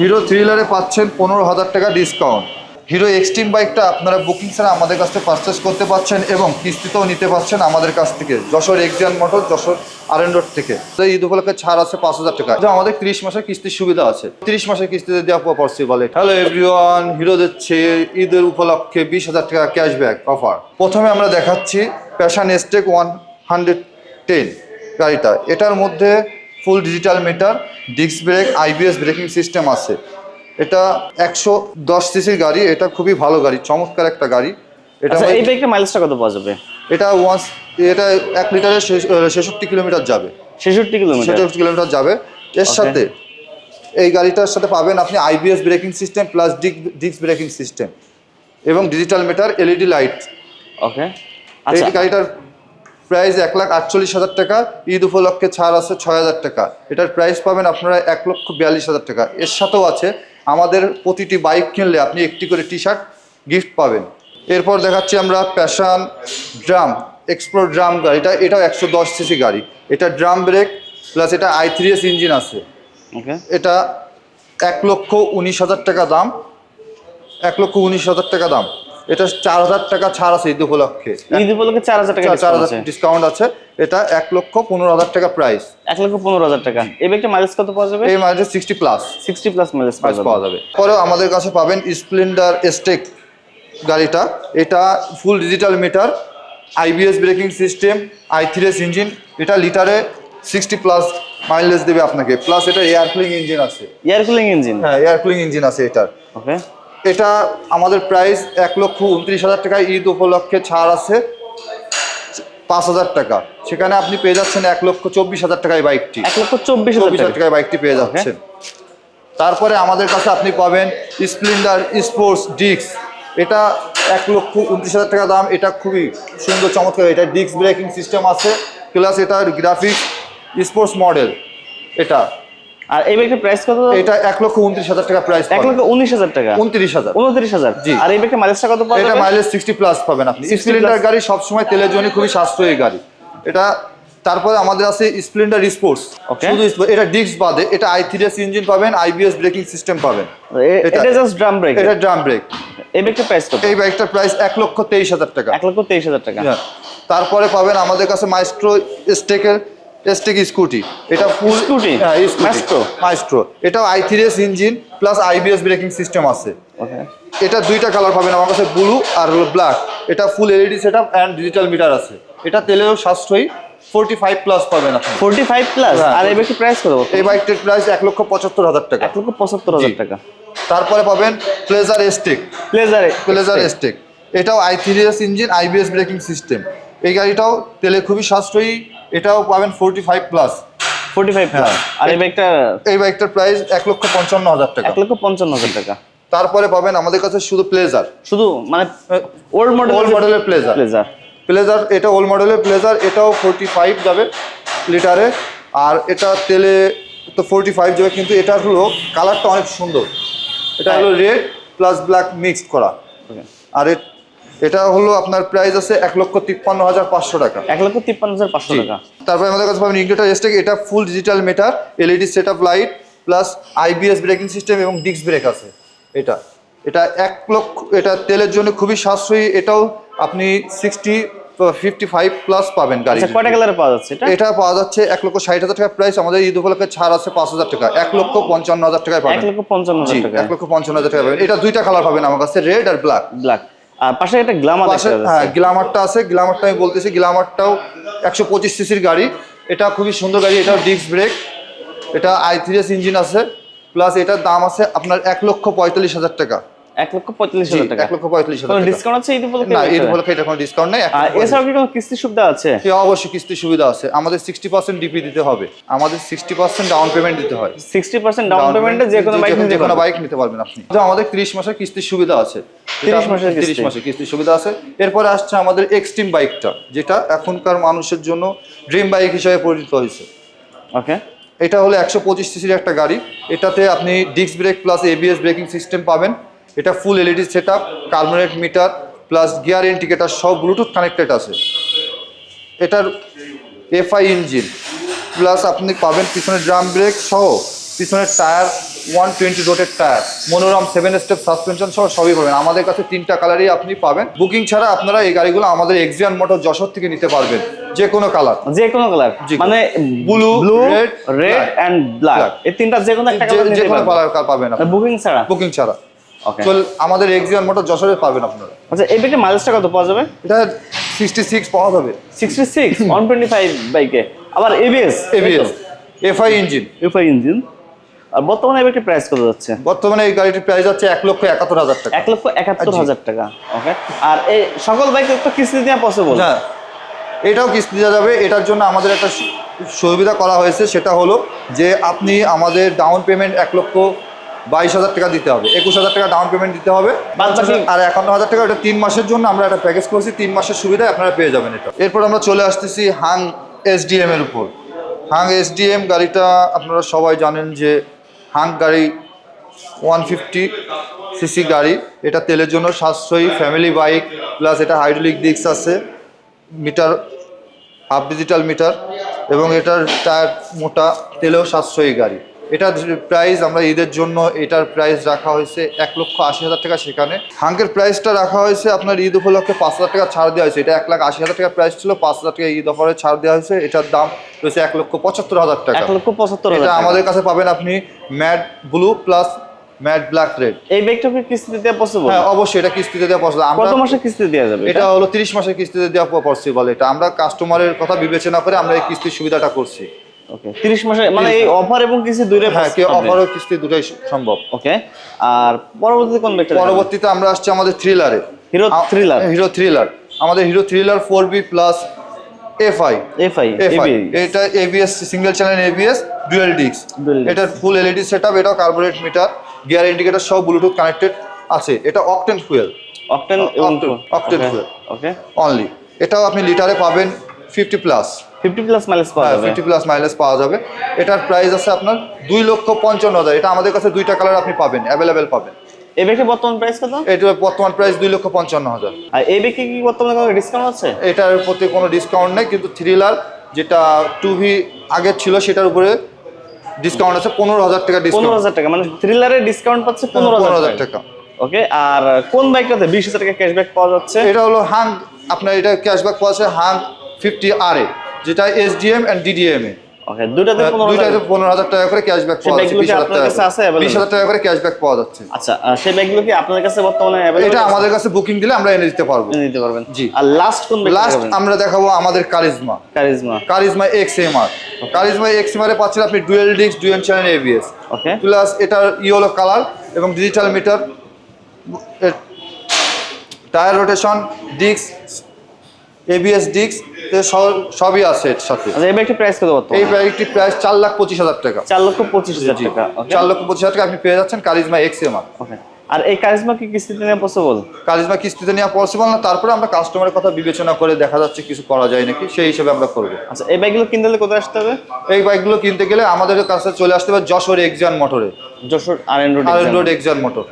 Hero থ্রিলারে পাচ্ছেন পনেরো হাজার টাকা ডিসকাউন্ট হিরো এক্সট্রিম বাইকটা আপনারা বুকিং ছাড়া আমাদের কাছ থেকে পারচেস করতে পারছেন এবং কিস্তিতেও নিতে পারছেন আমাদের কাছ থেকে, যশোর এক্সিয়ান মোটর যশোর আরএন রোড থেকে। ঈদ উপলক্ষে ছাড় আছে পাঁচ হাজার টাকা। যা আমাদের তিরিশ মাসের কিস্তির সুবিধা আছে। তিরিশ মাসের কিস্তিতে দেওয়া পসিবল হ্যালো এভরিওয়ান হিরো দিচ্ছে ঈদের উপলক্ষে বিশ হাজার টাকা ক্যাশব্যাক অফার প্রথমে আমরা দেখাচ্ছি passion XTEC one hundred ten গাড়িটা। এটার মধ্যে full digital meter disc brake IBS braking system আছে। এটা একশো দশ সিসির গাড়ি এটা খুবই ভালো গাড়ি চমৎকার একটা গাড়ি। এটা আচ্ছা এই বাইকটা মাইলেজটা কত পাওয়া যাবে? এটা ওয়ান্স এটা এক লিটারে ছেষট্টি কিলোমিটার যাবে। ছেষট্টি কিলোমিটার? ছেষট্টি কিলোমিটার যাবে। এর সাথে এই গাড়িটার সাথে পাবেন আপনি IBS braking system plus disc braking system এবং digital meter LED light. Okay এই আচ্ছা গাড়িটার প্রাইস এক লাখ আটচল্লিশ হাজার টাকা ঈদ উপলক্ষে ছাড় আছে ছয় হাজার টাকা। এটার প্রাইস পাবেন আপনারা এক লক্ষ বিয়াল্লিশ হাজার টাকা। এর সাথেও আছে আমাদের প্রতিটি বাইক কিনলে আপনি একটি করে টি শার্ট গিফট পাবেন। এরপর দেখাচ্ছি আমরা প্যাশান ড্রাম এক্সপ্লোর ড্রাম গাড়িটা এটাও একশো দশ সিসি গাড়ি। এটা ড্রাম ব্রেক প্লাস এটা আই থ্রি এস ইঞ্জিন আছে। এটা এক লক্ষ উনিশ হাজার টাকা দাম। এক লক্ষ উনিশ হাজার টাকা দাম। এটা চার হাজার টাকা ছাড় আছে ঈদ উপলক্ষে। ঈদ উপলক্ষে চার হাজার টাকা চার হাজার ডিসকাউন্ট আছে। এটা এক লক্ষ পনেরো হাজার টাকা প্রাইস এক লক্ষ পনেরো হাজার টাকা। এই বাইকটা মাইলেজ কত পাওয়া যাবে? এই মাঝে sixty plus sixty plus mileage পাওয়া প্রাইস যাবে পাওয়া যাবে। পরেও আমাদের কাছে পাবেন স্প্লেন্ডার এস্টেক গাড়িটা। এটা full digital meter IBS braking system I three S engine এটা লিটারে সিক্সটি প্লাস মাইলেজ দেবে আপনাকে। প্লাস এটা এয়ার কুলিং ইঞ্জিন আছে। এয়ার কুলিং ইঞ্জিন হ্যাঁ এয়ার কুলিং ইঞ্জিন আছে এটার। ওকে এটা আমাদের প্রাইস এক লক্ষ উনত্রিশ হাজার টাকা ঈদ উপলক্ষে ছাড় আছে পাঁচ হাজার টাকা। সেখানে আপনি পেয়ে যাচ্ছেন এক লক্ষ চব্বিশ হাজার টাকায় বাইকটি এক লক্ষ চব্বিশ হাজার টাকায় বাইকটি পেয়ে যাচ্ছেন। তারপরে আমাদের কাছে আপনি পাবেন স্প্লেন্ডার স্পোর্টস ডিক্স এটা এক লক্ষ উনত্রিশ হাজার টাকা দাম। এটা খুবই সুন্দর চমৎকার। এটা ডিস্ক ব্রেকিং সিস্টেম আছে প্লাস এটার গ্রাফিক্স স্পোর্টস মডেল এটা। আর এই বাইকটার প্রাইস কত? এটা এক লক্ষ উনত্রিশ হাজার টাকা প্রাইস এক লক্ষ উনিশ হাজার টাকা। উনত্রিশ হাজার। উনত্রিশ হাজার। জি। আর এই বাইকটা মাইলেজটা কত পাওয়া এটা মাইলেজ সিক্সটি প্লাস পাবেন আপনি। 60 স্প্লেন্ডার গাড়ি সবসময় তেলের জন্য খুবই সাশ্রয়ী গাড়ি। এটা তারপরে আমাদের আছে স্প্লেন্ডার স্পোর্টস. শুধু এটা ডিস্ক বাদে এটা আই থ্রি এস ইঞ্জিন পাবেন আইবিএস ব্রেকিং সিস্টেম পাবেন। এটা- জাস্ট ড্রাম ব্রেক এটা ড্রাম ব্রেক এই বাইকটার প্রাইস কত? এই বাইকটার প্রাইস এক লক্ষ তেইশ হাজার টাকা। এক লক্ষ তেইশ হাজার টাকা। হ্যাঁ। তারপরে পাবেন আমাদের কাছে মাইস্ট্রো স্টেকের স্টেক স্কুটি এটা ফুল? হ্যাঁ Maestro? মাইস্ট্রো মাইস্ট্রো এটাও I three S engine plus IBS braking system আছে। এটা দুইটা কালার পাবেন আমার কাছে ব্লু আর হলো ব্ল্যাক এটা full LED set up and digital meter আছে। এটা তেলেও সাশ্রয়ী ফোরটি ফাইভ প্লাস পাবেন আপনি। Forty five plus. আর এই বাইকটার প্রাইস কত এই বাইকটির প্রাইস এক লক্ষ পঁচাত্তর হাজার টাকা। এক লক্ষ পঁচাত্তর হাজার টাকা। তারপরে পাবেন প্লেজার এস্টেক প্লেজারে প্লেজার এস্টেক এটাও I engine IBS braking system এই গাড়িটাও তেলে খুবই সাশ্রয়ী এটাও পাবেন forty five plus forty five plus. আর এই বাইকটা এই বাইকটার প্রাইস এক লক্ষ পঞ্চান্ন হাজার টাকা। এক লক্ষ পঞ্চান্ন হাজার টাকা। তারপরে পাবেন আমাদের কাছে শুধু প্লেজার শুধু মানে ওল্ড মডেল ওল্ড মডেলের প্লেজার প্লেজার প্লেজার এটা ওল্ড মডেলের প্লেজার এটাও ফোরটি ফাইভ যাবে লিটারে আর এটা তেলে তো ফোরটি ফাইভ যাবে কিন্তু এটা হলো কালারটা অনেক সুন্দর। এটা হলো রেড প্লাস ব্ল্যাক মিক্সড করা। আর এটা হলো আপনার প্রাইস আছে এক লক্ষ তিপ্পান্ন হাজার পাঁচশো টাকা। এক লক্ষ তিপ্পান্ন হাজার পাঁচশো টাকা। তারপরে আমাদের কাছে পাবেন ইনভার্টার এসটেক এটা full digital meter LED set up light plus IBS braking system এবং ডিস্ক ব্রেক আছে। এটা এটা এক লক্ষ এটা তেলের জন্য খুবই সাশ্রয়ী এটাও আপনি সিক্সটি ফিফটি ফাইভ প্লাস পাবেন গাড়ি আচ্ছা কয়টা কালারে পাওয়া যাচ্ছে এটা? পাওয়া যাচ্ছে এক লক্ষ ষাট হাজার টাকা প্রাইস আমাদের ঈদ উপলক্ষে ছাড় আছে পাঁচ হাজার টাকা এক লক্ষ পঞ্চান্ন হাজার টাকায় এক পাবেন। লক্ষ পঞ্চান্ন হাজার টাকা এক লক্ষ পঞ্চান্ন হাজার টাকা পাবেন। এটা দুইটা কালার পাবেন আমার কাছে রেড আর ব্ল্যাক ব্ল্যাক আর পাশে একটা গ্লামার আছে হ্যাঁ গ্লামারটা আছে গ্লামারটা আমি বলতেছি গ্লামারটাও একশো পঁচিশ সিসির গাড়ি। এটা খুবই সুন্দর গাড়ি এটাও ডিস্ক ব্রেক এটা আই থ্রি ইঞ্জিন আছে প্লাস এটার দাম আছে আপনার এক লক্ষ পঁয়তাল্লিশ হাজার টাকা। এক লক্ষ পঁয়তাল্লিশ হাজার টাকা। এক লক্ষ পঁয়তাল্লিশ হাজার ডিসকাউন্ট আছে ঈদ উপলক্ষে না এই এর বাইকটায়? উপলক্ষে এটা কোনো ডিসকাউন্ট নেই আর কি কোনো কিস্তি সুবিধা আছে? অবশ্যই সুবিধা আছে। আমাদের সিক্সটি পার্সেন্ট ডিপি দিতে হবে। আমাদের সিক্সটি পার্সেন্ট ডাউন পেমেন্ট দিতে হয়। সিক্সটি পার্সেন্ট ডাউন পেমেন্টে যে কোনো বাইক নিতে যে কোনো বাইক নিতে পারবেন আপনি। তো আমাদের 30 মাসের কিস্তির সুবিধা আছে। 30 মাসের কিস্তি। 30 মাসের কিস্তির সুবিধা আছে। এরপরে আসছে আমাদের এক্সট্রিম বাইকটা যেটা এখনকার মানুষের জন্য ড্রিম বাইক হিসেবে পরিচিত হয়েছে। ওকে এটা হলো একশো পঁচিশ সিসির একটা গাড়ি। এটাতে আপনি disc brake plus ABS braking system পাবেন। এটা full LED set up carbonate meter plus gear indicator সব ব্লুটুথ কানেক্টেড আছে। এটার এফআই ইঞ্জিন প্লাস আপনি পাবেন পিছনে ড্রাম ব্রেক সহ পিছনের টায়ার ওয়ান টোয়েন্টি রোটের টায়ার মনোরম সেভেন স্টেপ সাসপেনশন সহ সবই পাবেন। আমাদের কাছে তিনটা কালারই আপনি পাবেন। বুকিং ছাড়া আপনারা এই গাড়িগুলো আমাদের এক্সিয়ান মোটর যশোর থেকে নিতে পারবেন। যে কোনো কালার যে কোনো কালার। মানে Blue, blue red red and black. এই তিনটা যে কোনো একটা কালার যে কোনো কালার পাবেন বুকিং ছাড়া? বুকিং ছাড়া। চল আমাদের এক্সিয়ান মোটর যশোরে পাবেন আপনারা। আচ্ছা এই বাইকটা মাইলেজটা কত পাওয়া যাবে? এটা সিক্সটি সিক্স পাওয়া যাবে। 66 125 বাইকে আবার ABS ABS FI engine FI engine আর বর্তমানে এই বাইকটির প্রাইস কত যাচ্ছে? বর্তমানে এই গাড়িটির প্রাইস হচ্ছে এক লক্ষ একাত্তর হাজার টাকা। এক লক্ষ একাত্তর। হাজার টাকা ওকে আর এই সকল বাইক তো কিস্তি দেওয়া পসিবল না এটাও কিস্তি দেওয়া যাবে। এটার জন্য আমাদের একটা সুবিধা করা হয়েছে সেটা হলো যে আপনি আমাদের ডাউন পেমেন্ট এক লক্ষ বাইশ হাজার টাকা দিতে হবে একুশ হাজার টাকা ডাউন পেমেন্ট দিতে হবে। আর একান্ন হাজার টাকা এটা তিন মাসের জন্য আমরা একটা প্যাকেজ করছি তিন মাসের সুবিধা আপনারা পেয়ে যাবেন এটা। এরপর আমরা চলে আসতেছি হাং এসডিএম এর উপর। হাং এসডিএম গাড়িটা আপনারা সবাই জানেন যে হাং গাড়ি ওয়ান ফিফটি সিসি গাড়ি এটা তেলের জন্য সাশ্রয়ী ফ্যামিলি বাইক প্লাস এটা হাইড্রোলিক ডিস্ক আছে মিটার হাফ ডিজিটাল মিটার এবং এটার টায়ার মোটা তেলেও সাশ্রয়ী গাড়ি। এটার প্রাইস আমরা ঈদের জন্য এটার প্রাইস রাখা হয়েছে এক লক্ষ আশি হাজার টাকা সেখানে। হাঙ্কের প্রাইসটা রাখা হয়েছে আপনার ঈদ উপলক্ষে পাঁচ হাজার টাকা ছাড় দেওয়া হয়েছে। এটা এক লাখ আশি হাজার টাকা প্রাইস ছিল পাঁচ হাজার টাকা ঈদ অফারে ছাড় দেওয়া হয়েছে। এটার দাম রয়েছে এক লক্ষ পঁচাত্তর হাজার টাকা। এক লক্ষ পঁচাত্তর এটা আমাদের কাছে পাবেন আপনি matte blue plus matte black red এই বাইকটা কি কিস্তি দেওয়া পসিবল হ্যাঁ অবশ্যই এটা কিস্তিতে দেওয়া পছন্দ আমরা কত মাসে কিস্তি দেওয়া যাবে এটা হলো তিরিশ মাসের কিস্তিতে দেওয়া পসিবল এটা। আমরা কাস্টমারের কথা বিবেচনা করে আমরা এই কিস্তির সুবিধাটা করছি। ওকে 30 মাসে মানে এই অফার এবং কিস্তি দুইটাই হ্যাঁ কি অফার ও কিস্তি দুটাই সম্ভব। ওকে আর পরবর্তীতে কোন বাইকটা পরবর্তীতে আমরা আসছি আমাদের থ্রিলারে হিরো থ্রিলার হিরো থ্রিলার আমাদের Hero thriller four B plus FI FI এটা ABS single channel ABS dual disc. এটার ফুল এলইডি সেটআপ এটাও কার্বোরেট মিটার গিয়ার ইন্ডিকেটর সব ব্লুটুথ কানেক্টেড আছে। এটা octane fuel octane Octane fuel। Okay only এটাও আপনি লিটারে পাবেন ফিফটি প্লাস 50 প্লাস মাইলেজ পাওয়া হ্যাঁ যাবে। ফিফটি প্লাস মাইলেজ পাওয়া যাবে। এটার প্রাইস আছে আপনার লক্ষ পঞ্চান্ন হাজার। এটা আমাদের কাছে দুইটা কালার আপনি পাবেন পাবেন। এই বর্তমান প্রাইস কত? এটার বর্তমান প্রাইস লক্ষ পঞ্চান্ন হাজার। আর এই কি বর্তমানে কোনো ডিসকাউন্ট আছে? এটার প্রতি কোনো ডিসকাউন্ট নেই কিন্তু থ্রিলার যেটা টু ভি আগের ছিল সেটার উপরে ডিসকাউন্ট আছে পনেরো হাজার টাকা ডিসকাউন্ট টাকা মানে থ্রিলারের ডিসকাউন্ট পাচ্ছে পনেরো পনেরো হাজার হাজার টাকা। টাকা ওকে আর কোন বাইকটাতে বিশ হাজার টাকা ক্যাশব্যাক পাওয়া যাচ্ছে? এটা হলো হাং আপনার এটা ক্যাশব্যাক পাওয়া আছে হাং ফিফটি আর এ যেটা এসডিএম অ্যান্ড ডিডিএম এ। ওকে দুটাতে হাজার। টাকা করে ক্যাশব্যাক পাওয়া যাচ্ছে টাকা করে। ক্যাশব্যাক পাওয়া যাচ্ছে। আচ্ছা সেই ব্যাগগুলো কি আপনার কাছে বর্তমানে অ্যাভেলেবল এটা আমাদের কাছে বুকিং দিলে আমরা এনে দিতে পারব। নিতে পারবেন। জি। আর লাস্ট কোন বাইক লাস্ট আমরা দেখাবো আমাদের কারিজমা কারিজমা কারিজমা কারিজমা এ পাচ্ছেন আপনি dual disc dual channel ABS okay plus এটার ইয়েলো কালার এবং digital meter tyre rotation disc ABS disc সবই আছে এর সাথে। আচ্ছা এই বাইকটির প্রাইস কত এই বর্তমানে বাইকটির প্রাইস চার লাখ পঁচিশ হাজার টাকা। চার লক্ষ পঁচিশ হাজার টাকা চার লক্ষ পঁচিশ হাজার টাকা আপনি পেয়ে যাচ্ছেন Karizma X M R okay আর এই কারিজমা কি কিস্তিতে নেওয়া পসিবল কারিজমা কিস্তিতে নেওয়া পসিবল না তারপরে আমরা কাস্টমারের কথা বিবেচনা করে দেখা যাচ্ছে কিছু করা যায় নাকি সেই হিসেবে আমরা করব। আচ্ছা এই বাইকগুলো কিনতে হলে কোথায় আসতে হবে? এই বাইকগুলো কিনতে গেলে আমাদের কাছে চলে আসতে হবে যশোর এক্সিয়ান মোটরে যশোর আর এন রোড এক্সিয়ান মোটর